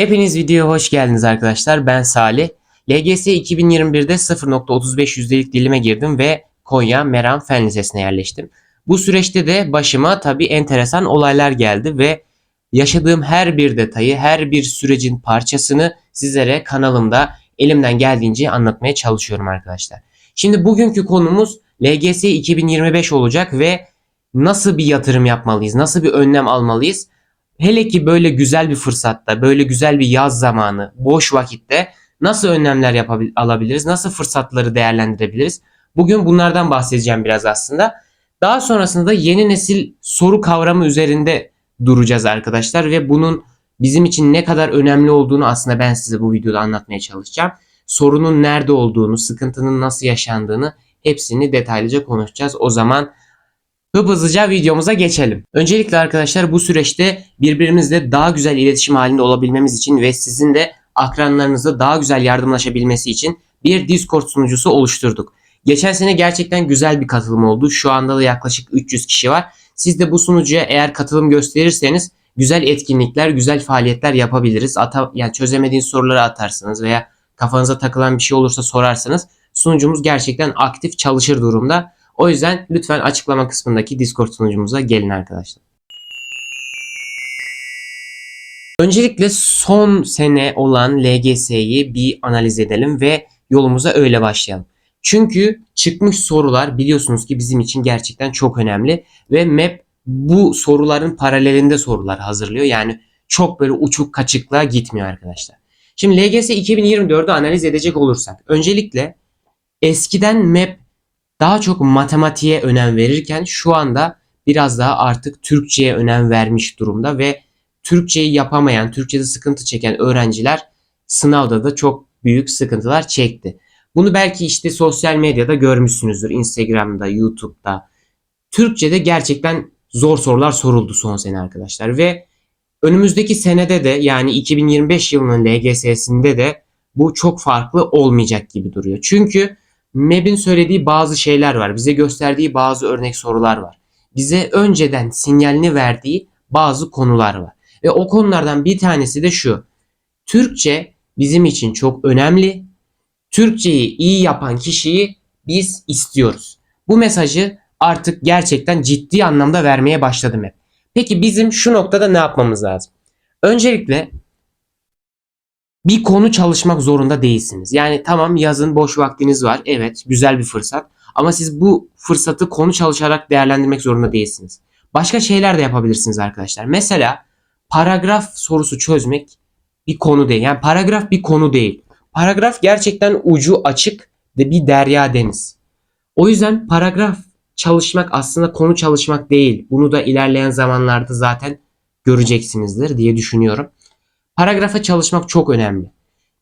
Hepiniz videoya hoş geldiniz arkadaşlar. Ben Salih. LGS 2021'de 0.35 yüzdelik dilime girdim ve Konya Meram Fen Lisesi'ne yerleştim. Bu süreçte de başıma tabii enteresan olaylar geldi ve yaşadığım her bir detayı, her bir sürecin parçasını sizlere kanalımda elimden geldiğince anlatmaya çalışıyorum arkadaşlar. Şimdi bugünkü konumuz LGS 2025 olacak ve nasıl bir yatırım yapmalıyız, nasıl bir önlem almalıyız? Hele ki böyle güzel bir fırsatta, böyle güzel bir yaz zamanı, boş vakitte nasıl önlemler alabiliriz? Nasıl fırsatları değerlendirebiliriz? Bugün bunlardan bahsedeceğim biraz aslında. Daha sonrasında yeni nesil soru kavramı üzerinde duracağız arkadaşlar ve bunun bizim için ne kadar önemli olduğunu aslında ben size bu videoda anlatmaya çalışacağım. Sorunun nerede olduğunu, sıkıntının nasıl yaşandığını hepsini detaylıca konuşacağız. O zaman hızlıca videomuza geçelim. Öncelikle arkadaşlar bu süreçte birbirimizle daha güzel iletişim halinde olabilmemiz için ve sizin de akranlarınızla daha güzel yardımlaşabilmesi için bir Discord sunucusu oluşturduk. Geçen sene gerçekten güzel bir katılım oldu. Şu anda da yaklaşık 300 kişi var. Siz de bu sunucuya eğer katılım gösterirseniz güzel etkinlikler, güzel faaliyetler yapabiliriz. Ata, yani çözemediğiniz soruları atarsınız veya kafanıza takılan bir şey olursa sorarsınız. Sunucumuz gerçekten aktif çalışır durumda. O yüzden lütfen açıklama kısmındaki Discord sunucumuza gelin arkadaşlar. Öncelikle son sene olan LGS'yi bir analiz edelim ve yolumuza öyle başlayalım. Çünkü çıkmış sorular biliyorsunuz ki bizim için gerçekten çok önemli ve MEP bu soruların paralelinde sorular hazırlıyor. Yani çok böyle uçuk kaçıklığa gitmiyor arkadaşlar. Şimdi LGS 2024'ü analiz edecek olursak öncelikle eskiden MEP daha çok matematiğe önem verirken şu anda biraz daha artık Türkçe'ye önem vermiş durumda ve Türkçeyi yapamayan, Türkçede sıkıntı çeken öğrenciler sınavda da çok büyük sıkıntılar çekti. Bunu belki işte sosyal medyada görmüşsünüzdür. Instagram'da, YouTube'da. Türkçede gerçekten zor sorular soruldu son sene arkadaşlar ve önümüzdeki senede de yani 2025 yılının LGS'sinde de bu çok farklı olmayacak gibi duruyor. Çünkü MEB'in söylediği bazı şeyler var. Bize gösterdiği bazı örnek sorular var. Bize önceden sinyalini verdiği bazı konular var. Ve o konulardan bir tanesi de şu. Türkçe bizim için çok önemli. Türkçeyi iyi yapan kişiyi biz istiyoruz. Bu mesajı artık gerçekten ciddi anlamda vermeye başladım hep. Peki bizim şu noktada ne yapmamız lazım? Öncelikle bir konu çalışmak zorunda değilsiniz. Yani tamam yazın boş vaktiniz var. Evet güzel bir fırsat. Ama siz bu fırsatı konu çalışarak değerlendirmek zorunda değilsiniz. Başka şeyler de yapabilirsiniz arkadaşlar. Mesela paragraf sorusu çözmek bir konu değil. Yani paragraf bir konu değil. Paragraf gerçekten ucu açık ve bir derya deniz. O yüzden paragraf çalışmak aslında konu çalışmak değil. Bunu da ilerleyen zamanlarda zaten göreceksinizdir diye düşünüyorum. Paragrafa çalışmak çok önemli.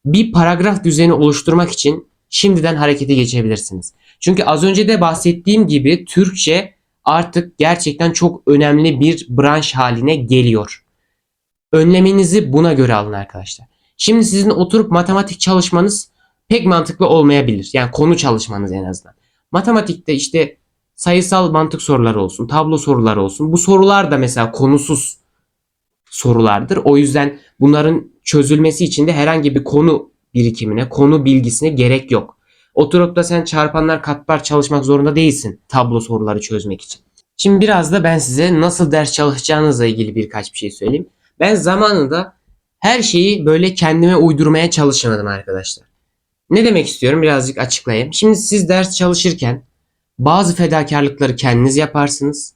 Bir paragraf düzeni oluşturmak için şimdiden harekete geçebilirsiniz. Çünkü az önce de bahsettiğim gibi Türkçe artık gerçekten çok önemli bir branş haline geliyor. Önleminizi buna göre alın arkadaşlar. Şimdi sizin oturup matematik çalışmanız pek mantıklı olmayabilir. Yani konu çalışmanız en azından. Matematikte işte sayısal mantık soruları olsun, tablo soruları olsun. Bu sorular da mesela konusuz sorulardır. O yüzden bunların çözülmesi için de herhangi bir konu birikimine, konu bilgisine gerek yok. Oturup da sen çarpanlar katlar çalışmak zorunda değilsin tablo soruları çözmek için. Şimdi biraz da ben size nasıl ders çalışacağınızla ilgili birkaç bir şey söyleyeyim. Ben zamanında her şeyi böyle kendime uydurmaya çalışmadım arkadaşlar. Ne demek istiyorum birazcık açıklayayım. Şimdi siz ders çalışırken bazı fedakarlıkları kendiniz yaparsınız.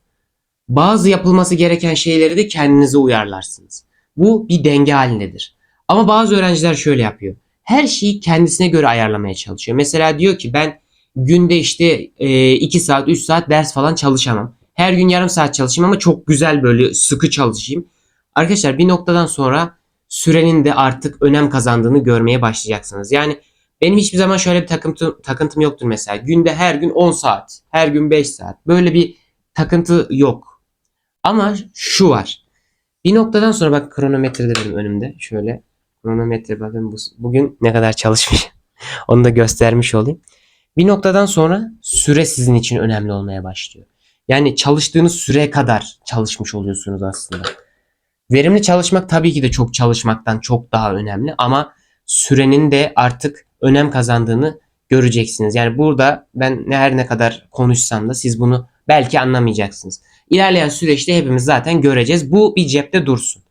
Bazı yapılması gereken şeyleri de kendinize uyarlarsınız. Bu bir denge halindedir. Ama bazı öğrenciler şöyle yapıyor. Her şeyi kendisine göre ayarlamaya çalışıyor. Mesela diyor ki ben günde işte 2 saat 3 saat ders falan çalışamam. Her gün yarım saat çalışayım ama çok güzel böyle sıkı çalışayım. Arkadaşlar bir noktadan sonra sürenin de artık önem kazandığını görmeye başlayacaksınız. Yani benim hiçbir zaman şöyle bir takıntım, takıntım yoktur mesela. Günde her gün 10 saat, her gün 5 saat. Böyle bir takıntı yok. Ama şu var. Bir noktadan sonra bak kronometre de benim önümde. Şöyle kronometre bakın bu, bugün ne kadar çalışmış. Onu da göstermiş olayım. Bir noktadan sonra süre sizin için önemli olmaya başlıyor. Yani çalıştığınız süre kadar çalışmış oluyorsunuz aslında. Verimli çalışmak tabii ki de çok çalışmaktan çok daha önemli ama sürenin de artık önem kazandığını göreceksiniz. Yani burada ben her ne kadar konuşsam da siz bunu belki anlamayacaksınız. İlerleyen süreçte hepimiz zaten göreceğiz. Bu bir cepte dursun.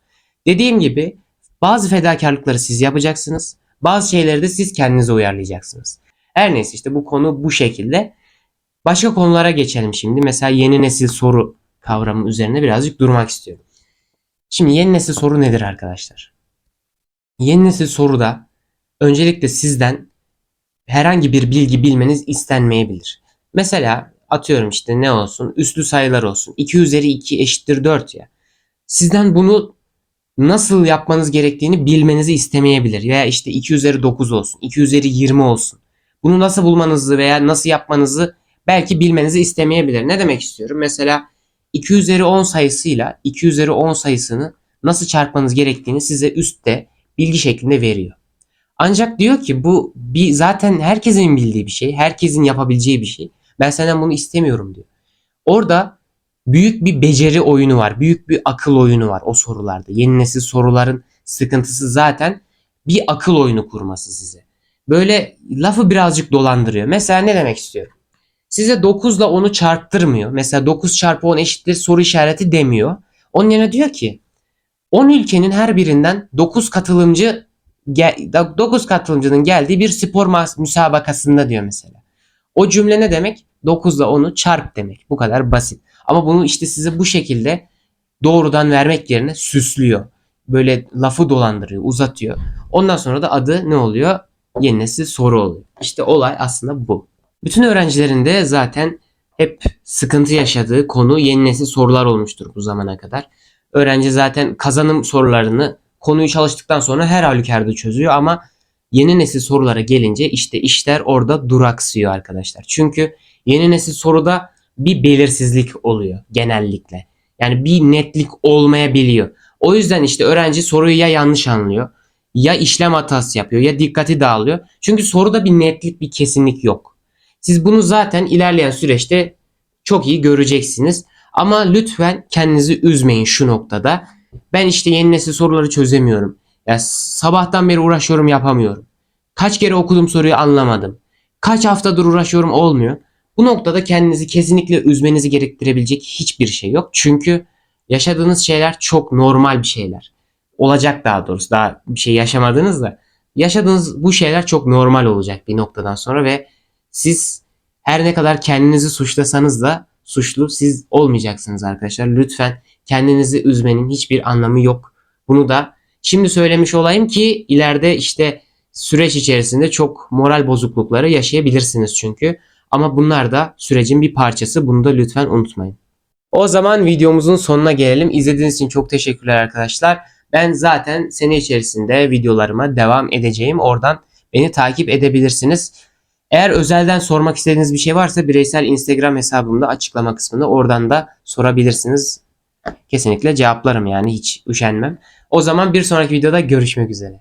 Dediğim gibi bazı fedakarlıkları siz yapacaksınız. Bazı şeyleri de siz kendinize uyarlayacaksınız. Her neyse işte bu konu bu şekilde. Başka konulara geçelim şimdi. Mesela yeni nesil soru kavramı üzerine birazcık durmak istiyorum. Şimdi yeni nesil soru nedir arkadaşlar? Yeni nesil soruda öncelikle sizden herhangi bir bilgi bilmeniz istenmeyebilir. Mesela atıyorum işte ne olsun? Üslü sayılar olsun. 2 üzeri 2 eşittir 4 ya. Sizden bunu nasıl yapmanız gerektiğini bilmenizi istemeyebilir. Veya işte 2 üzeri 9 olsun. 2 üzeri 20 olsun. Bunu nasıl bulmanızı veya nasıl yapmanızı belki bilmenizi istemeyebilir. Ne demek istiyorum? Mesela 2 üzeri 10 sayısıyla 2 üzeri 10 sayısını nasıl çarpmanız gerektiğini size üstte bilgi şeklinde veriyor. Ancak diyor ki bu bir zaten herkesin bildiği bir şey, herkesin yapabileceği bir şey. Ben senden bunu istemiyorum diyor. Orada büyük bir beceri oyunu var, büyük bir akıl oyunu var o sorularda. Yeni nesil soruların sıkıntısı zaten bir akıl oyunu kurması size. Böyle lafı birazcık dolandırıyor. Mesela ne demek istiyorum? Size 9 ile 10'u çarptırmıyor. Mesela 9 çarpı 10 eşittir soru işareti demiyor. Onun yerine diyor ki 10 ülkenin her birinden 9 katılımcı 9 katılımcının geldiği bir spor müsabakasında diyor mesela. O cümle ne demek? 9 ile 10'u çarp demek. Bu kadar basit. Ama bunu işte size bu şekilde doğrudan vermek yerine süslüyor. Böyle lafı dolandırıyor, uzatıyor. Ondan sonra da adı ne oluyor? Yeni nesil soru oluyor. İşte olay aslında bu. Bütün öğrencilerin de zaten hep sıkıntı yaşadığı konu yeni nesil sorular olmuştur bu zamana kadar. Öğrenci zaten kazanım sorularını konuyu çalıştıktan sonra her halükarda çözüyor ama yeni nesil sorulara gelince işte işler orada duraksıyor arkadaşlar. Çünkü yeni nesil soruda bir belirsizlik oluyor genellikle. Yani bir netlik olmayabiliyor. O yüzden işte öğrenci soruyu ya yanlış anlıyor ya işlem hatası yapıyor ya dikkati dağılıyor. Çünkü soruda bir netlik bir kesinlik yok. Siz bunu zaten ilerleyen süreçte çok iyi göreceksiniz. Ama lütfen kendinizi üzmeyin şu noktada. Ben işte yeni nesil soruları çözemiyorum. Ya sabahtan beri uğraşıyorum yapamıyorum. Kaç kere okudum soruyu anlamadım. Kaç haftadır uğraşıyorum olmuyor. Bu noktada kendinizi kesinlikle üzmenizi gerektirebilecek hiçbir şey yok. Çünkü yaşadığınız şeyler çok normal bir şeyler. Olacak daha doğrusu. Daha bir şey yaşamadınız da. Yaşadığınız bu şeyler çok normal olacak bir noktadan sonra ve siz her ne kadar kendinizi suçlasanız da suçlu siz olmayacaksınız arkadaşlar. Lütfen kendinizi üzmenin hiçbir anlamı yok. Bunu da şimdi söylemiş olayım ki ileride işte süreç içerisinde çok moral bozuklukları yaşayabilirsiniz çünkü. Ama bunlar da sürecin bir parçası. Bunu da lütfen unutmayın. O zaman videomuzun sonuna gelelim. İzlediğiniz için çok teşekkürler arkadaşlar. Ben zaten sene içerisinde videolarıma devam edeceğim. Oradan beni takip edebilirsiniz. Eğer özelden sormak istediğiniz bir şey varsa bireysel Instagram hesabımda açıklama kısmında oradan da sorabilirsiniz. Kesinlikle cevaplarım yani hiç üşenmem. O zaman bir sonraki videoda görüşmek üzere.